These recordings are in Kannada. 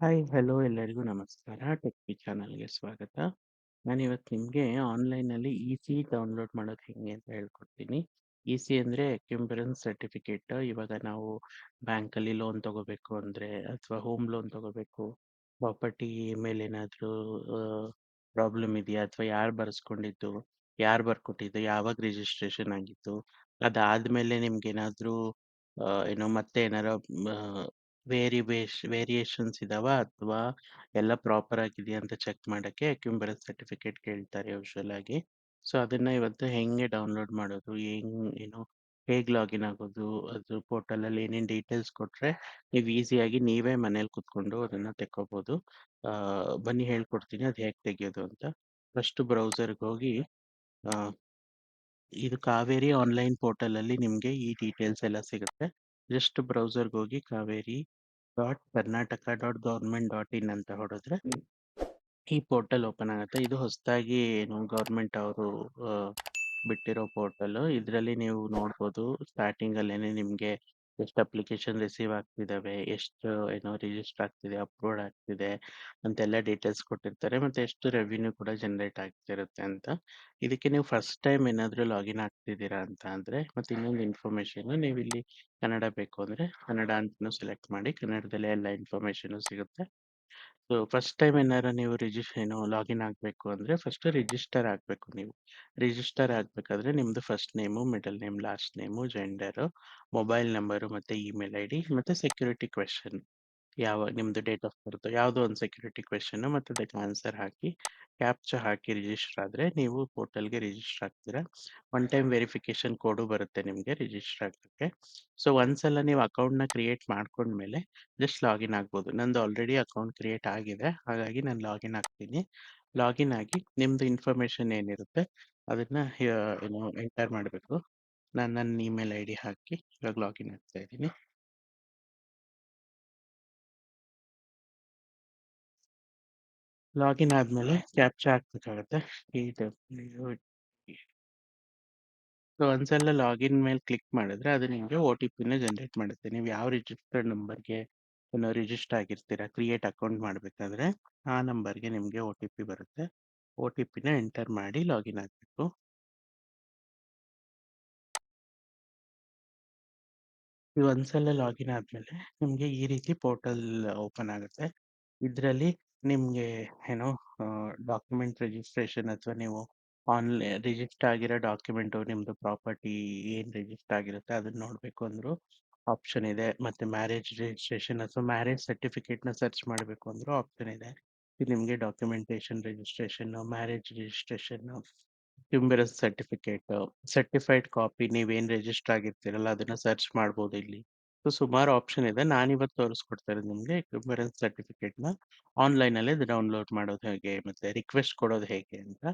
ಹಾಯ್, ಹಲೋ ಎಲ್ಲರಿಗೂ ನಮಸ್ಕಾರ. ಟೆಕ್ಕಿ ಚಾನಲ್‌ಗೆ ಸ್ವಾಗತ. ನಾನಿವತ್ತು ನಿಮ್ಗೆ ಆನ್‌ಲೈನಲ್ಲಿ ಇ-ಸಿ ಡೌನ್ಲೋಡ್ ಮಾಡೋದು ಹೆಂಗೆ ಅಂತ ಹೇಳ್ಕೊಡ್ತೀನಿ. ಇ-ಸಿ ಅಂದ್ರೆ ಎಕ್ಯುಂಬರೆನ್ಸ್ ಸರ್ಟಿಫಿಕೇಟ್. ಇವಾಗ ನಾವು ಬ್ಯಾಂಕಲ್ಲಿ ಲೋನ್ ತಗೋಬೇಕು ಅಂದ್ರೆ ಅಥವಾ ಹೋಮ್ ಲೋನ್ ತಗೋಬೇಕು, ಪ್ರಾಪರ್ಟಿ ಮೇಲೆ ಏನಾದ್ರೂ ಪ್ರಾಬ್ಲಮ್ ಇದೆಯಾ ಅಥವಾ ಯಾರು ಬರೆಸ್ಕೊಂಡಿದ್ದು, ಯಾರು ಬರ್ಕೊಟ್ಟಿದ್ದು, ಯಾವಾಗ ರಿಜಿಸ್ಟ್ರೇಷನ್ ಆಗಿತ್ತು, ಅದಾದ್ಮೇಲೆ ನಿಮ್ಗೆ ಏನಾದ್ರೂ ಏನೋ ಮತ್ತೆ ಏನಾರ ವೇರಿಬೇಶ್ ವೇರಿಯೇಷನ್ಸ್ ಇದಾವ ಅಥವಾ ಎಲ್ಲ ಪ್ರಾಪರ್ ಆಗಿದೆಯಾ ಅಂತ ಚೆಕ್ ಮಾಡಕ್ಕೆ ಅಕ್ಯುಂಬರೆನ್ಸ್ ಸರ್ಟಿಫಿಕೇಟ್ ಕೇಳ್ತಾರೆ ಯೂಶುವಲ್ ಆಗಿ. ಸೊ ಅದನ್ನ ಇವತ್ತು ಹೆಂಗೆ ಡೌನ್ಲೋಡ್ ಮಾಡೋದು, ಹೆಂಗ್ ಏನು ಹೇಗೆ ಲಾಗಿನ್ ಆಗೋದು, ಅದು ಪೋರ್ಟಲಲ್ಲಿ ಏನೇನು ಡೀಟೇಲ್ಸ್ ಕೊಟ್ಟರೆ ನೀವು ಈಸಿಯಾಗಿ ನೀವೇ ಮನೇಲಿ ಕುತ್ಕೊಂಡು ಅದನ್ನ ತೆಕ್ಕೋಬೋದು. ಬನ್ನಿ ಹೇಳ್ಕೊಡ್ತೀನಿ ಅದು ಹೇಗೆ ತೆಗೆಯೋದು ಅಂತ. ಫಸ್ಟ್ ಬ್ರೌಸರ್‌ಗೆ ಹೋಗಿ ಇದು ಕಾವೇರಿ ಆನ್‌ಲೈನ್ ಪೋರ್ಟಲಲ್ಲಿ ನಿಮಗೆ ಈ ಡೀಟೇಲ್ಸ್ ಎಲ್ಲ ಸಿಗುತ್ತೆ. ಜಸ್ಟ್ ಬ್ರೌಸರ್‌ಗೆ ಹೋಗಿ Kaveri dot Karnataka dot government dot in ಅಂತ ಹೊಡೆದ್ರೆ ಈ ಪೋರ್ಟಲ್ ಓಪನ್ ಆಗುತ್ತೆ. ಇದು ಹೊಸದಾಗಿ ಏನು ಗೌರ್ಮೆಂಟ್ ಅವರು ಬಿಟ್ಟಿರೋ ಪೋರ್ಟಲ್. ಇದರಲ್ಲಿ ನೀವು ನೋಡ್ಬೋದು ಸ್ಟಾರ್ಟಿಂಗಲ್ಲೇನೆ ನಿಮ್ಗೆ ಎಷ್ಟು ಅಪ್ಲಿಕೇಶನ್ ರಿಸೀವ್ ಆಗ್ತಿದಾವೆ, ಎಷ್ಟು ಏನೋ ರಿಜಿಸ್ಟರ್ ಆಗ್ತಿದೆ, ಅಪ್ಲೋಡ್ ಆಗ್ತಿದೆ ಅಂತೆಲ್ಲ ಡೀಟೇಲ್ಸ್ ಕೊಟ್ಟಿರ್ತಾರೆ. ಮತ್ತೆ ಎಷ್ಟು ರೆವಿನ್ಯೂ ಕೂಡ ಜನರೇಟ್ ಆಗ್ತಿರುತ್ತೆ ಅಂತ. ಇದಕ್ಕೆ ನೀವು ಫಸ್ಟ್ ಟೈಮ್ ಏನಾದ್ರೂ ಲಾಗಿನ್ ಆಗ್ತಿದ್ದೀರಾ ಅಂತ ಅಂದ್ರೆ ಮತ್ತೆ ಇನ್ನೊಂದು ಇನ್ಫಾರ್ಮೇಷನ್ ನೀವಿಲ್ಲಿ ಕನ್ನಡ ಬೇಕು ಅಂದ್ರೆ ಕನ್ನಡ ಅಂತನೂ ಸೆಲೆಕ್ಟ್ ಮಾಡಿ. ಕನ್ನಡದಲ್ಲೇ ಎಲ್ಲ ಇನ್ಫಾರ್ಮೇಷನು ಸಿಗುತ್ತೆ. ಸೊ ಫಸ್ಟ್ ಟೈಮ್ ಏನಾರ ನೀವು ರಿಜಿಸ್ ಏನು ಲಾಗಿನ್ ಆಗಬೇಕು ಅಂದ್ರೆ ಫಸ್ಟ್ ರಿಜಿಸ್ಟರ್ ಆಗಬೇಕು ನೀವು. ರಿಜಿಸ್ಟರ್ ಆಗಬೇಕಾದ್ರೆ ನಿಮ್ದು first name, middle name, last name, gender, mobile number ಮತ್ತೆ ಇಮೇಲ್ ಐಡಿ ಮತ್ತೆ ಸೆಕ್ಯೂರಿಟಿ ಕ್ವೆಷನ್. ಯಾವ ನಿಮ್ದು ಡೇಟ್ ಆಫ್ ಬರ್ತ್ ಯಾವುದೋ ಒಂದು ಸೆಕ್ಯೂರಿಟಿ ಕ್ವೆಶನ್ ಮತ್ತೆ ಅದಕ್ಕೆ ಆನ್ಸರ್ ಹಾಕಿ, ಕ್ಯಾಪ್ಚಾ ಹಾಕಿ ರಿಜಿಸ್ಟರ್ ಆದ್ರೆ ನೀವು ಪೋರ್ಟಲ್‌ಗೆ ರಿಜಿಸ್ಟರ್ ಆಗ್ತೀರಾ. ಒನ್ ಟೈಮ್ ವೆರಿಫಿಕೇಶನ್ ಕೋಡು ಬರುತ್ತೆ ನಿಮ್ಗೆ ರಿಜಿಸ್ಟರ್ ಆಗೋಕ್ಕೆ ಸೊ ಒಂದ್ಸಲ ನೀವು ಅಕೌಂಟ್‌ನ ಕ್ರಿಯೇಟ್ ಮಾಡ್ಕೊಂಡ್ಮೇಲೆ ಜಸ್ಟ್ ಲಾಗಿನ್ ಆಗ್ಬೋದು. ನಂದು ಆಲ್ರೆಡಿ ಅಕೌಂಟ್ ಕ್ರಿಯೇಟ್ ಆಗಿದೆ. ಹಾಗಾಗಿ ನಾನು ಲಾಗಿನ್ ಆಗ್ತೀನಿ. ಲಾಗಿನ್ ಆಗಿ ನಿಮ್ದು ಇನ್ಫಾರ್ಮೇಷನ್ ಏನಿರುತ್ತೆ ಅದನ್ನ ಏನು ಎಂಟರ್ ಮಾಡಬೇಕು ನಾನು ನನ್ನ ಇಮೇಲ್ ಐ ಡಿ ಹಾಕಿ ಇವಾಗ ಲಾಗಿನ್ ಆಗ್ತಾ ಇದ್ದೀನಿ. ಲಾಗಿನ್ ಆದ್ಮೇಲೆ ಕ್ಯಾಪ್ಚಾ ಹಾಕ್ಬೇಕಾಗತ್ತೆ. ಸೊ ಒಂದ್ಸಲ ಲಾಗಿನ್ ಮೇಲೆ ಕ್ಲಿಕ್ ಮಾಡಿದ್ರೆ ಅದು ನಿಮಗೆ ಒ-ಟಿ-ಪಿನ ಜನರೇಟ್ ಮಾಡುತ್ತೆ. ನೀವು ಯಾವ ರಿಜಿಸ್ಟರ್ಡ್ ನಂಬರ್‌ಗೆ ಏನೋ ರಿಜಿಸ್ಟರ್ ಆಗಿರ್ತೀರಾ ಕ್ರಿಯೇಟ್ ಅಕೌಂಟ್ ಮಾಡ್ಬೇಕಾದ್ರೆ ಆ ನಂಬರ್‌ಗೆ ನಿಮಗೆ ಒ-ಟಿ-ಪಿ ಬರುತ್ತೆ. ಒ-ಟಿ-ಪಿನ ಎಂಟರ್ ಮಾಡಿ ಲಾಗಿನ್ ಆಗಬೇಕು ನೀವು ಒಂದ್ಸಲ ಲಾಗಿನ್ ಆದ್ಮೇಲೆ ನಿಮಗೆ ಈ ರೀತಿ ಪೋರ್ಟಲ್ ಓಪನ್ ಆಗುತ್ತೆ. ಇದ್ರಲ್ಲಿ ನಿಮ್ಗೆ ಏನು ಡಾಕ್ಯುಮೆಂಟ್ ರಿಜಿಸ್ಟ್ರೇಷನ್ ಅಥವಾ ನೀವು ಆನ್ಲೈನ್ ರಿಜಿಸ್ಟರ್ ಆಗಿರೋ ಡಾಕ್ಯುಮೆಂಟು ನಿಮ್ದು ಪ್ರಾಪರ್ಟಿ ಏನ್ ರಿಜಿಸ್ಟರ್ ಆಗಿರುತ್ತೆ ಅದನ್ನ ನೋಡಬೇಕು ಅಂದ್ರು ಆಪ್ಷನ್ ಇದೆ. ಮತ್ತೆ ಮ್ಯಾರೇಜ್ ರಿಜಿಸ್ಟ್ರೇಷನ್ ಅಥವಾ ಮ್ಯಾರೇಜ್ ಸರ್ಟಿಫಿಕೇಟ್‌ನ ಸರ್ಚ್ ಮಾಡಬೇಕು ಅಂದ್ರು ಆಪ್ಷನ್ ಇದೆ. ಇದು ನಿಮ್ಗೆ documentation registration, marriage registration, encumbrance certificate, certified copy ನೀವೇನು ರಿಜಿಸ್ಟರ್ ಆಗಿರ್ತೀರಲ್ಲ ಅದನ್ನ ಸರ್ಚ್ ಮಾಡ್ಬೋದು ಇಲ್ಲಿ. ಸೊ, ಸುಮಾರು ಆಪ್ಷನ್ ಇದೆ. ನಾನಿವತ್ತು ತೋರಿಸ್ಕೊಡ್ತಾ ಇರೋದು ನಿಮ್ಗೆ ನ ಸರ್ಟಿಫಿಕೇಟ್‌ನ ಆನ್‌ಲೈನಲ್ಲೇ ಡೌನ್ಲೋಡ್ ಮಾಡೋದು ಹೇಗೆ, ಮತ್ತೆ ರಿಕ್ವೆಸ್ಟ್ ಕೊಡೋದು ಹೇಗೆ ಅಂತ.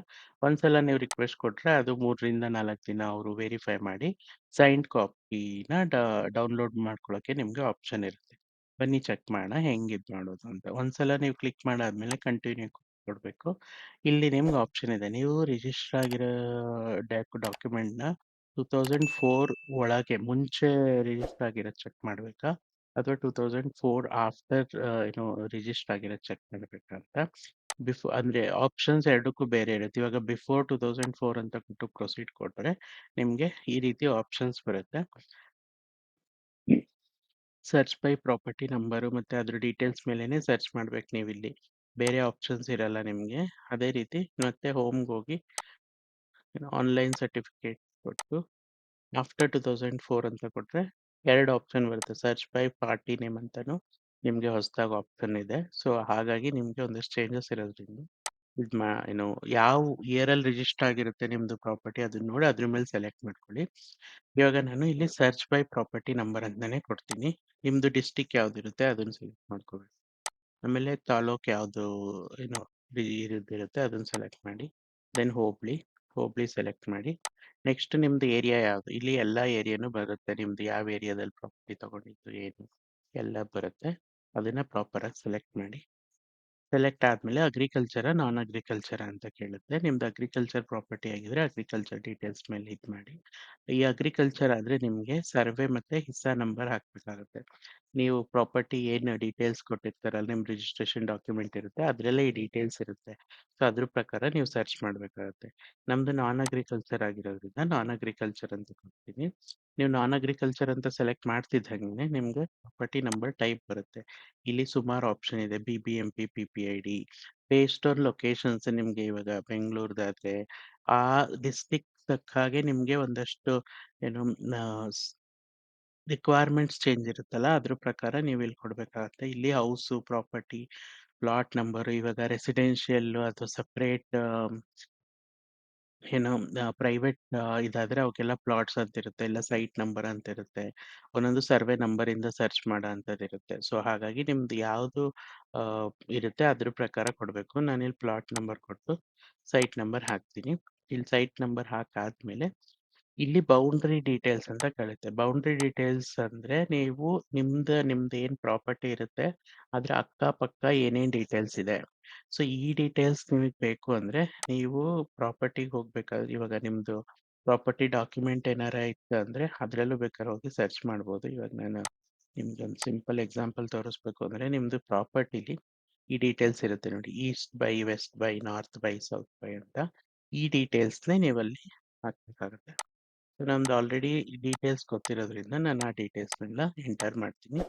ಒಂದ್ಸಲ ನೀವು ರಿಕ್ವೆಸ್ಟ್ ಕೊಟ್ರೆ ಅದು 3ರಿಂದ 4 ದಿನ ಅವರು ವೆರಿಫೈ ಮಾಡಿ ಸೈನ್ಡ್ ಕಾಪಿನ ಡೌನ್ಲೋಡ್ ಮಾಡ್ಕೊಳ್ಳೋಕೆ ನಿಮ್ಗೆ ಆಪ್ಷನ್ ಇರುತ್ತೆ. ಬನ್ನಿ ಚೆಕ್ ಮಾಡೋಣ ಹೆಂಗೆ ಇದು ಮಾಡೋದು ಅಂತ. ಒಂದ್ಸಲ ನೀವು ಕ್ಲಿಕ್ ಮಾಡಾದ್ಮೇಲೆ ಕಂಟಿನ್ಯೂ ಕೊಡಬೇಕು. ಇಲ್ಲಿ ನಿಮ್ಗೆ ಆಪ್ಷನ್ ಇದೆ. ನೀವು ರಿಜಿಸ್ಟರ್ ಆಗಿರೋ ಡಾಕ್ ಡಾಕ್ಯುಮೆಂಟ್‌ನ 2004 ಒಳಗೆ ಮುಂಚೆ ರಿಜಿಸ್ಟರ್ ಆಗಿರೋದು ಚೆಕ್ ಮಾಡಬೇಕಾ ಅಥವಾ 2004 ಆಫ್ಟರ್ ಏನು ರಿಜಿಸ್ಟರ್ ಆಗಿರೋದು ಚೆಕ್ ಮಾಡಬೇಕಾ ಅಂತ. ಬಿಫೋ ಅಂದ್ರೆ ಆಪ್ಷನ್ಸ್ ಎರಡಕ್ಕೂ ಬೇರೆ ಇರುತ್ತೆ. ಇವಾಗ ಬಿಫೋರ್ 2004 ಅಂತ ಕೊಟ್ಟು ಪ್ರೊಸೀಡ್ ಕೊಟ್ಟರೆ ನಿಮಗೆ ಈ ರೀತಿ ಆಪ್ಷನ್ಸ್ ಬರುತ್ತೆ. ಸರ್ಚ್ ಬೈ ಪ್ರಾಪರ್ಟಿ ನಂಬರು ಮತ್ತೆ ಅದ್ರ ಡೀಟೇಲ್ಸ್ ಮೇಲೇನೆ ಸರ್ಚ್ ಮಾಡ್ಬೇಕು ನೀವಿಲ್ಲಿ. ಬೇರೆ ಆಪ್ಷನ್ಸ್ ಇರಲ್ಲ ನಿಮಗೆ ಅದೇ ರೀತಿ ಮತ್ತೆ ಹೋಮ್‌ಗೆ ಹೋಗಿ ಆನ್‌ಲೈನ್ ಸರ್ಟಿಫಿಕೇಟ್ ಕೊಟ್ಟು ಆಫ್ಟರ್ 2004 ಅಂತ ಕೊಟ್ಟರೆ ಎರಡು ಆಪ್ಷನ್ ಬರುತ್ತೆ. ಸರ್ಚ್ ಬೈ ಪಾರ್ಟಿ ನೇಮ್ ಅಂತಾನು ನಿಮಗೆ ಹೊಸದಾಗಿ ಆಪ್ಷನ್ ಇದೆ. ಸೊ ಹಾಗಾಗಿ ನಿಮಗೆ ಒಂದಷ್ಟು ಚೇಂಜಸ್ ಇರೋದ್ರಿಂದ ಇದು ಮಾ ಏನು ಯಾವ ಇಯರಲ್ಲಿ ರಿಜಿಸ್ಟರ್ ಆಗಿರುತ್ತೆ ನಿಮ್ಮದು ಪ್ರಾಪರ್ಟಿ ಅದನ್ನ ನೋಡಿ ಅದ್ರ ಮೇಲೆ ಸೆಲೆಕ್ಟ್ ಮಾಡ್ಕೊಳ್ಳಿ. ಇವಾಗ ನಾನು ಇಲ್ಲಿ ಸರ್ಚ್ ಬೈ ಪ್ರಾಪರ್ಟಿ ನಂಬರ್ ಅಂತಲೇ ಕೊಡ್ತೀನಿ. ನಿಮ್ದು ಯಾವ್ದು ಇರುತ್ತೆ ಅದನ್ನ ಸೆಲೆಕ್ಟ್ ಮಾಡ್ಕೊಳ್ಳಿ ಆಮೇಲೆ ತಾಲೂಕ್ ಯಾವುದು ಏನು ಇರುತ್ತೆ ಅದನ್ನ ಸೆಲೆಕ್ಟ್ ಮಾಡಿ. ದೆನ್ ಹೋಬ್ಳಿ ಹೋಬ್ಳಿ ಸೆಲೆಕ್ಟ್ ಮಾಡಿ. ನೆಕ್ಸ್ಟ್ ನಿಮ್ದು ಏರಿಯಾ ಯಾವುದು ಇಲ್ಲಿ ಎಲ್ಲಾ ಏರಿಯಾನು ಬರುತ್ತೆ. ನಿಮ್ದು ಯಾವ ಏರಿಯಾದಲ್ಲಿ ಪ್ರಾಪರ್ಟಿ ತಗೊಂಡಿದ್ದು ಏನು ಎಲ್ಲ ಬರುತ್ತೆ. ಅದನ್ನ ಪ್ರಾಪರ್ ಆಗಿ ಸೆಲೆಕ್ಟ್ ಮಾಡಿ. ಸೆಲೆಕ್ಟ್ ಆದ್ಮೇಲೆ ಅಗ್ರಿಕಲ್ಚರ ನಾನ್ ಅಗ್ರಿಕಲ್ಚರ್ ಅಂತ ಕೇಳುತ್ತೆ. ನಿಮ್ದು ಅಗ್ರಿಕಲ್ಚರ್ ಪ್ರಾಪರ್ಟಿ ಆಗಿದ್ರೆ ಅಗ್ರಿಕಲ್ಚರ್ ಡೀಟೇಲ್ಸ್ ಮೇಲೆ ಇದ್ ಮಾಡಿ. ಈ ಅಗ್ರಿಕಲ್ಚರ್ ಆದ್ರೆ ನಿಮ್ಗೆ ಸರ್ವೆ ಮತ್ತೆ ಹಿಸ್ಸಾ ನಂಬರ್ ಹಾಕ್ಬೇಕಾಗುತ್ತೆ. ನೀವು ಪ್ರಾಪರ್ಟಿ ಏನು ಡೀಟೇಲ್ಸ್ ಕೊಟ್ಟಿರ್ತಾರಲ್ಲ ನಿಮ್ಮ ರಿಜಿಸ್ಟ್ರೇಷನ್ ಡಾಕ್ಯುಮೆಂಟ್ ಇರುತ್ತೆ, ಅದರಲ್ಲೇ ಈ ಡೀಟೇಲ್ಸ್ ಇರುತ್ತೆ ಸೊ ಅದ್ರ ಪ್ರಕಾರ ನೀವು ಸರ್ಚ್ ಮಾಡಬೇಕಾಗುತ್ತೆ ನಮ್ದು ನಾನ್ ಅಗ್ರಿಕಲ್ಚರ್ ಆಗಿರೋದ್ರಿಂದ ನಾನ್ ಅಗ್ರಿಕಲ್ಚರ್ ಅಂತ ಕೊಡ್ತೀನಿ ನೀವು ನಾನ್ ಅಗ್ರಿಕಲ್ಚರ್ ಅಂತ ಸೆಲೆಕ್ಟ್ ಮಾಡ್ತಿದ್ದಂಗೆ ನಿಮ್ಗೆ ಪ್ರಾಪರ್ಟಿ ನಂಬರ್ ಟೈಪ್ ಬರುತ್ತೆ ಇಲ್ಲಿ ಸುಮಾರು ಆಪ್ಷನ್ ಇದೆ B B M P P P I D based on locations ನಿಮ್ಗೆ ಇವಾಗ ಬೆಂಗಳೂರದಾದ್ರೆ ಆ ಡಿಸ್ಟಿಕ್ ತಕ್ಕ ಹಾಗೆ ನಿಮ್ಗೆ ಒಂದಷ್ಟು ಏನು ರಿಕ್ವೈರ್ಮೆಂಟ್ಸ್ ಚೇಂಜ್ ಇರುತ್ತಲ್ಲ, ಅದ್ರ ಪ್ರಕಾರ ನೀವು ಇಲ್ಲಿ ಕೊಡಬೇಕಾಗುತ್ತೆ. ಇಲ್ಲಿ ಹೌಸು ಪ್ರಾಪರ್ಟಿ ಪ್ಲಾಟ್ ನಂಬರ್ ಇವಾಗ ರೆಸಿಡೆನ್ಷಿಯಲ್ ಅಥವಾ ಸಪ್ರೇಟ್ ಏನು ಪ್ರೈವೇಟ್ ಇದಾದ್ರೆ ಅವಕ್ಕೆಲ್ಲ ಪ್ಲಾಟ್ಸ್ ಅಂತ ಇರುತ್ತೆ ಇಲ್ಲ ಸೈಟ್ ನಂಬರ್ ಅಂತ ಇರುತ್ತೆ ಒಂದೊಂದು ಸರ್ವೆ ನಂಬರ್ ಇಂದ ಸರ್ಚ್ ಮಾಡೋ ಅಂಥದ್ದು ಇರುತ್ತೆ ಸೊ, ಹಾಗಾಗಿ ನಿಮ್ದು ಯಾವುದು ಇರುತ್ತೆ ಅದ್ರ ಪ್ರಕಾರ ಕೊಡಬೇಕು. ನಾನಿಲ್ಲಿ ಪ್ಲಾಟ್ ನಂಬರ್ ಕೊಟ್ಟು ಸೈಟ್ ನಂಬರ್ ಹಾಕ್ತೀನಿ. ಇಲ್ಲಿ ಸೈಟ್ ನಂಬರ್ ಹಾಕಾದ್ಮೇಲೆ ಇಲ್ಲಿ ಬೌಂಡ್ರಿ ಡೀಟೇಲ್ಸ್ ಅಂತ ಕೇಳುತ್ತೆ. ಬೌಂಡ್ರಿ ಡೀಟೇಲ್ಸ್ ಅಂದ್ರೆ ನೀವು ನಿಮ್ದು ನಿಮ್ದು ಏನ್ ಪ್ರಾಪರ್ಟಿ ಇರುತ್ತೆ, ಅದ್ರ ಅಕ್ಕಪಕ್ಕ ಏನೇನ್ ಡೀಟೇಲ್ಸ್ ಇದೆ. ಸೊ ಈ ಡೀಟೇಲ್ಸ್ ನಿಮಗೆ ಬೇಕು ಅಂದ್ರೆ ನೀವು ಪ್ರಾಪರ್ಟಿಗೆ ಹೋಗ್ಬೇಕಾದ್ರೆ, ಇವಾಗ ನಿಮ್ದು ಪ್ರಾಪರ್ಟಿ ಡಾಕ್ಯುಮೆಂಟ್ ಏನಾರ ಇತ್ತು ಅಂದ್ರೆ ಅದ್ರಲ್ಲೂ ಬೇಕಾದ್ರೆ ಹೋಗಿ ಸರ್ಚ್ ಮಾಡ್ಬೋದು. ಇವಾಗ ನಾನು ನಿಮ್ಗೆ ಒಂದು ಸಿಂಪಲ್ ಎಕ್ಸಾಂಪಲ್ ತೋರಿಸ್ಬೇಕು ಅಂದ್ರೆ ನಿಮ್ದು ಪ್ರಾಪರ್ಟಿಲಿ ಈ ಡೀಟೇಲ್ಸ್ ಇರುತ್ತೆ ನೋಡಿ. East by west by north by south by ಅಂತ ಈ ಡೀಟೇಲ್ಸ್ನೇ ನೀವಲ್ಲಿ ಹಾಕ್ಬೇಕಾಗುತ್ತೆ. ಸೊ ನಮ್ದು ಆಲ್ರೆಡಿ ಡೀಟೇಲ್ಸ್ ಗೊತ್ತಿರೋದ್ರಿಂದ ನಾನು ಆ ಡೀಟೇಲ್ಸ್ನೆಲ್ಲ ಎಂಟರ್ ಮಾಡ್ತೀನಿ.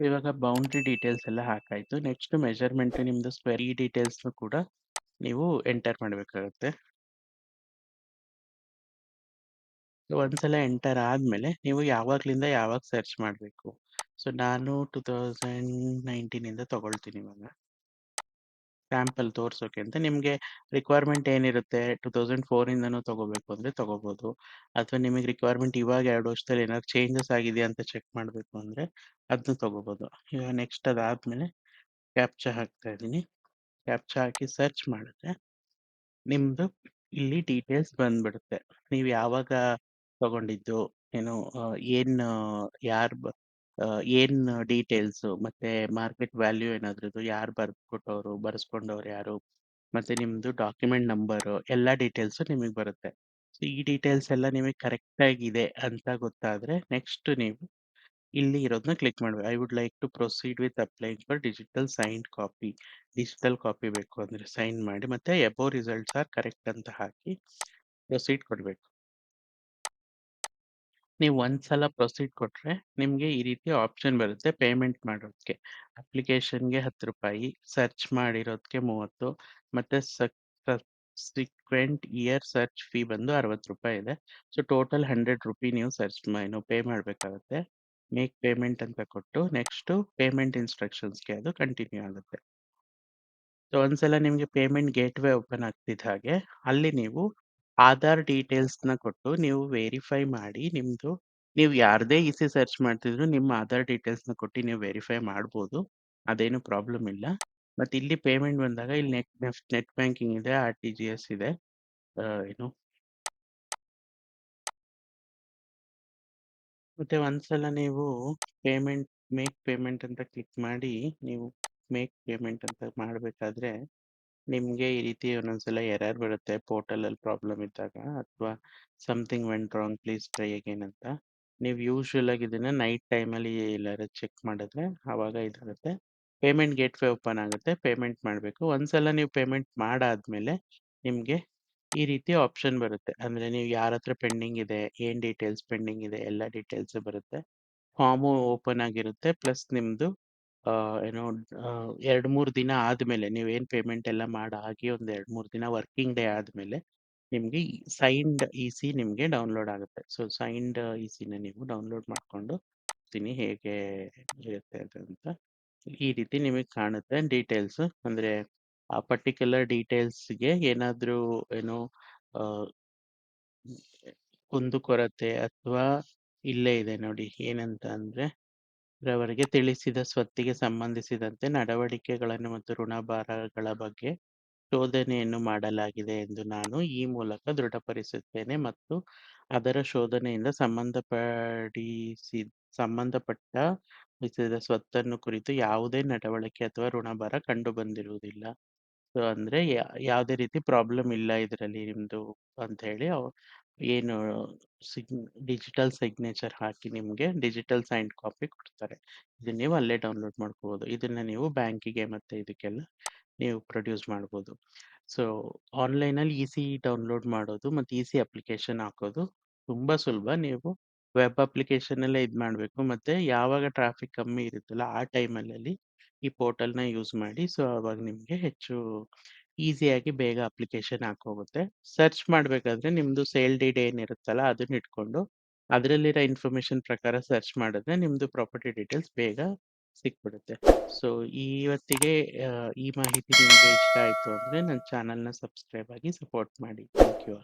ಇವಾಗ ಬೌಂಡ್ರಿ ಡೀಟೇಲ್ಸ್ ಎಲ್ಲ ಹಾಕಾಯಿತು. ನೆಕ್ಸ್ಟ್ ಮೆಜರ್ಮೆಂಟ್ ನಿಮ್ದು ಸ್ಕ್ವೇರ್ ಡೀಟೇಲ್ಸ್ನು ಕೂಡ ನೀವು ಎಂಟರ್ ಮಾಡಬೇಕಾಗುತ್ತೆ. ಒಂದ್ಸಲ ಎಂಟರ್ ಆದ್ಮೇಲೆ ನೀವು ಯಾವಾಗ್ಲಿಂದ ಯಾವಾಗ ಸರ್ಚ್ ಮಾಡಬೇಕು? ಸೊ ನಾನು ಟೂ ತೌಸಂಡ್ ನೈನ್ಟೀನಿಂದ ತಗೊಳ್ತೀನಿ ಇವಾಗ. ಸ್ಯಾಂಪಲ್ ತೋರಿಸೋಕೆ ಅಂತ ನಿಮಗೆ ರಿಕ್ವೈರ್ಮೆಂಟ್ ಏನಿರುತ್ತೆ ಟು ತೌಸಂಡ್ ಫೋರಿಂದನೂ ತಗೋಬೇಕು ಅಂದರೆ ತಗೋಬೋದು. ಅಥವಾ ನಿಮಗೆ ರಿಕ್ವೈರ್ಮೆಂಟ್ ಇವಾಗ ಎರಡು ವರ್ಷದಲ್ಲಿ ಏನಾದ್ರು ಚೇಂಜಸ್ ಆಗಿದೆಯಾ ಅಂತ ಚೆಕ್ ಮಾಡಬೇಕು ಅಂದರೆ ಅದನ್ನು ತಗೋಬೋದು. ಈಗ ನೆಕ್ಸ್ಟ್ ಅದಾದಮೇಲೆ ಕ್ಯಾಪ್ಚಾ ಹಾಕ್ತಾ ಇದ್ದೀನಿ. ಕ್ಯಾಪ್ಚಾ ಹಾಕಿ ಸರ್ಚ್ ಮಾಡಿದ್ರೆ ನಿಮ್ಮದು ಇಲ್ಲಿ ಡೀಟೇಲ್ಸ್ ಬಂದ್ಬಿಡುತ್ತೆ. ನೀವು ಯಾವಾಗ ತಗೊಂಡಿದ್ದು, ಏನು ಏನು ಯಾರು ಏನ್ ಡೀಟೇಲ್ಸ್ ಮತ್ತೆ ಮಾರ್ಕೆಟ್ ವ್ಯಾಲ್ಯೂ ಏನಾದ್ರೂ ಯಾರು ಬರ್ಕೊಟ್ಟವರು ಬರ್ಸ್ಕೊಂಡವ್ರು ಯಾರು, ಮತ್ತೆ ನಿಮ್ದು ಡಾಕ್ಯುಮೆಂಟ್ ನಂಬರ್ ಎಲ್ಲ ಡೀಟೇಲ್ಸ್ ನಿಮಗೆ ಬರುತ್ತೆ. ಸೊ ಈ ಡೀಟೇಲ್ಸ್ ಎಲ್ಲ ನಿಮಗೆ ಕರೆಕ್ಟ್ ಆಗಿದೆ ಅಂತ ಗೊತ್ತಾದ್ರೆ ನೆಕ್ಸ್ಟ್ ನೀವು ಇಲ್ಲಿ ಇರೋದನ್ನ ಕ್ಲಿಕ್ ಮಾಡ್ಬೇಕು. I would like to proceed with applying for digital signed copy digital copy ಬೇಕು ಅಂದ್ರೆ ಸೈನ್ ಮಾಡಿ, ಮತ್ತೆ ಎಬೋ ರಿಸಲ್ಟ್ಸ್ ಆರ್ ಕರೆಕ್ಟ್ ಅಂತ ಹಾಕಿ ಪ್ರೊಸೀಡ್ ಕೊಡಬೇಕು. ನೀವು ಒಂದ್ಸಲ ಪ್ರೊಸೀಡ್ ಕೊಟ್ರೆ ನಿಮಗೆ ಈ ರೀತಿ ಆಪ್ಷನ್ ಬರುತ್ತೆ ಪೇಮೆಂಟ್ ಮಾಡೋದಕ್ಕೆ ಅಪ್ಲಿಕೇಶನ್ಗೆ ಹತ್ತು ರೂಪಾಯಿ, ಸರ್ಚ್ ಮಾಡಿರೋದಕ್ಕೆ ಮೂವತ್ತು, ಮತ್ತೆ ಸಬ್ಸಿಕ್ವೆಂಟ್ ಇಯರ್ ಸರ್ಚ್ ಫೀ ಬಂದು ಅರವತ್ತು ರೂಪಾಯಿ ಇದೆ. ಸೊ, ಟೋಟಲ್ ಹಂಡ್ರೆಡ್ ರುಪಿ ನೀವು ಸರ್ಚ್ ಏನು ಪೇ ಮಾಡಬೇಕಾಗುತ್ತೆ. ಮೇಕ್ ಪೇಮೆಂಟ್ ಅಂತ ಕೊಟ್ಟು ನೆಕ್ಸ್ಟು ಪೇಮೆಂಟ್ ಇನ್ಸ್ಟ್ರಕ್ಷನ್ಸ್ಗೆ ಅದು ಕಂಟಿನ್ಯೂ ಆಗುತ್ತೆ. ಸೊ, ಒಂದ್ಸಲ ನಿಮಗೆ ಪೇಮೆಂಟ್ ಗೇಟ್ವೇ ಓಪನ್ ಆಗ್ತಿದ್ದ ಹಾಗೆ ಅಲ್ಲಿ ನೀವು ಆಧಾರ್ ಡೀಟೇಲ್ಸ್ನ ಕೊಟ್ಟು ನೀವು ವೆರಿಫೈ ಮಾಡಿ ನಿಮ್ಮದು ನೀವು ಯಾರದೇ ಇಸಿ ಸರ್ಚ್ ಮಾಡ್ತಿದ್ರು ನಿಮ್ಮ ಆಧಾರ್ ಡೀಟೇಲ್ಸ್ನ ಕೊಟ್ಟು ನೀವು ವೆರಿಫೈ ಮಾಡ್ಬೋದು, ಅದೇನು ಪ್ರಾಬ್ಲಮ್ ಇಲ್ಲ. ಮತ್ತೆ ಇಲ್ಲಿ ಪೇಮೆಂಟ್ ಬಂದಾಗ ಇಲ್ಲಿ ನೆಟ್ ನೆಟ್ ಬ್ಯಾಂಕಿಂಗ್ ಇದೆ, ಆರ್ ಟಿ ಜಿ ಎಸ್ ಇದೆ ಏನು ಮತ್ತೆ ಒಂದ್ಸಲ ನೀವು ಪೇಮೆಂಟ್, ಮೇಕ್ ಪೇಮೆಂಟ್ ಅಂತ ಕ್ಲಿಕ್ ಮಾಡಿ ನೀವು ಮೇಕ್ ಪೇಮೆಂಟ್ ಅಂತ ಮಾಡಬೇಕಾದ್ರೆ ನಿಮಗೆ ಈ ರೀತಿ ಒಂದೊಂದ್ಸಲ ಎರರ್ ಬರುತ್ತೆ ಪೋರ್ಟಲಲ್ಲಿ ಪ್ರಾಬ್ಲಮ್ ಇದ್ದಾಗ ಅಥವಾ something went wrong please try again ಅಂತ. ನೀವು ಯೂಶ್ವಲ್ ಆಗಿ ಇದನ್ನ ನೈಟ್ ಟೈಮಲ್ಲಿ ಎಲ್ಲಾರು ಚೆಕ್ ಮಾಡಿದ್ರೆ ಆವಾಗ ಇದಾಗುತ್ತೆ ಪೇಮೆಂಟ್ ಗೇಟ್ ವೇ ಓಪನ್ ಆಗುತ್ತೆ ಪೇಮೆಂಟ್ ಮಾಡಬೇಕು. ಒಂದ್ಸಲ ನೀವು ಪೇಮೆಂಟ್ ಮಾಡಾದ್ಮೇಲೆ ನಿಮಗೆ ಈ ರೀತಿ ಆಪ್ಷನ್ ಬರುತ್ತೆ. ಅಂದರೆ ನೀವು ಯಾರ ಹತ್ರ ಪೆಂಡಿಂಗ್ ಇದೆ, ಏನು ಡೀಟೇಲ್ಸ್ ಪೆಂಡಿಂಗ್ ಇದೆ, ಎಲ್ಲ ಡೀಟೇಲ್ಸ್ ಬರುತ್ತೆ. ಫಾರ್ಮು ಓಪನ್ ಆಗಿರುತ್ತೆ ಪ್ಲಸ್ ನಿಮ್ಮದು ಏನೋ ಎರಡು ಮೂರು ದಿನ ಆದಮೇಲೆ ನೀವೇನು ಪೇಮೆಂಟ್ ಎಲ್ಲ ಮಾಡಾಗಿ ಒಂದು ಎರಡು ಮೂರು ದಿನ ವರ್ಕಿಂಗ್ ಡೇ ಆದಮೇಲೆ ನಿಮಗೆ ಸೈನ್ಡ್ ಇ ಸಿ ನಿಮಗೆ ಡೌನ್ಲೋಡ್ ಆಗುತ್ತೆ. ಸೊ ಸೈನ್ಡ್ ಇ ಸಿನ ನೀವು ಡೌನ್ಲೋಡ್ ಮಾಡ್ಕೊಂಡು ತಿನಿ ಹೇಗೆ ಇರುತ್ತೆ ಅಂತ ಈ ರೀತಿ ನಿಮಗೆ ಕಾಣುತ್ತೆ ಡೀಟೇಲ್ಸ್ ಅಂದ್ರೆ ಆ ಪರ್ಟಿಕ್ಯುಲರ್ ಡೀಟೇಲ್ಸ್ಗೆ ಏನಾದರೂ, ಏನೋ ಕುಂದುಕೊರತೆ ಅಥವಾ ಇಲ್ಲೇ ಇದೆ ನೋಡಿ ಏನಂತ ಅಂದರೆ ರವರಿಗೆ ತಿಳಿಸಿದ, ಸ್ವತ್ತಿಗೆ ಸಂಬಂಧಿಸಿದಂತೆ ನಡವಳಿಕೆಗಳನ್ನು ಮತ್ತು ಋಣಭಾರಗಳ ಬಗ್ಗೆ ಶೋಧನೆಯನ್ನು ಮಾಡಲಾಗಿದೆ ಎಂದು ನಾನು ಈ ಮೂಲಕ ದೃಢಪಡಿಸುತ್ತೇನೆ ಮತ್ತು ಅದರ ಶೋಧನೆಯಿಂದ ಸಂಬಂಧಪಡಿಸಿ, ಸಂಬಂಧಪಟ್ಟ ಸ್ವತ್ತನ್ನು ಕುರಿತು ಯಾವುದೇ ನಡವಳಿಕೆ ಅಥವಾ ಋಣಭಾರ ಕಂಡು ಬಂದಿರುವುದಿಲ್ಲ ಸೊ, ಅಂದ್ರೆ ಯಾವುದೇ ರೀತಿ ಪ್ರಾಬ್ಲಮ್ ಇಲ್ಲ ಇದರಲ್ಲಿ ನಿಮ್ಮದು ಅಂತ ಹೇಳಿ ಏನು ಸಿಗ್ ಡಿಜಿಟಲ್ ಸಿಗ್ನೇಚರ್ ಹಾಕಿ ನಿಮಗೆ ಡಿಜಿಟಲ್ ಸೈನ್ಡ್ ಕಾಪಿ ಕೊಡ್ತಾರೆ. ಇದನ್ನ ನೀವು ಅಲ್ಲೇ ಡೌನ್ಲೋಡ್ ಮಾಡ್ಕೋಬೋದು. ಇದನ್ನ ನೀವು ಬ್ಯಾಂಕಿಗೆ ಮತ್ತೆ ಇದಕ್ಕೆಲ್ಲ ನೀವು ಪ್ರೊಡ್ಯೂಸ್ ಮಾಡ್ಬೋದು. ಸೊ ಆನ್‌ಲೈನಲ್ಲಿ ಈಸಿ ಡೌನ್ಲೋಡ್ ಮಾಡೋದು ಮತ್ತೆ ಈಸಿ ಅಪ್ಲಿಕೇಶನ್ ಹಾಕೋದು ತುಂಬಾ ಸುಲಭ. ನೀವು ವೆಬ್ ಅಪ್ಲಿಕೇಶನಲ್ಲೇ ಇದು ಮಾಡಬೇಕು ಮತ್ತೆ ಯಾವಾಗ ಟ್ರಾಫಿಕ್ ಕಮ್ಮಿ ಇರುತ್ತಲ್ಲ ಆ ಟೈಮಲ್ಲಿ ಈ ಪೋರ್ಟಲ್‌ನ ಯೂಸ್ ಮಾಡಿ. ಸೊ ಅವಾಗ ನಿಮಗೆ ಹೆಚ್ಚು ಈಸಿಯಾಗಿ ಬೇಗ ಅಪ್ಲಿಕೇಶನ್ ಹಾಕೋಗುತ್ತೆ. ಸರ್ಚ್ ಮಾಡಬೇಕಾದ್ರೆ ನಿಮ್ದು ಸೇಲ್ ಡೀಡ್ ಏನಿರುತ್ತಲ್ಲ ಅದನ್ನ ಇಟ್ಕೊಂಡು, ಅದರಲ್ಲಿರೋ ಇನ್ಫಾರ್ಮೇಷನ್ ಪ್ರಕಾರ ಸರ್ಚ್ ಮಾಡಿದ್ರೆ ನಿಮ್ದು ಪ್ರಾಪರ್ಟಿ ಡೀಟೇಲ್ಸ್ ಬೇಗ ಸಿಕ್ಬಿಡುತ್ತೆ. ಸೊ ಇವತ್ತಿಗೆ ಈ ಮಾಹಿತಿ ನಿಮ್ಗೆ ಇಷ್ಟ ಆಯಿತು ಅಂದ್ರೆ ನನ್ನ ಚಾನಲ್‌ನ ಸಬ್ಸ್ಕ್ರೈಬ್ ಆಗಿ ಸಪೋರ್ಟ್ ಮಾಡಿ. Thank you.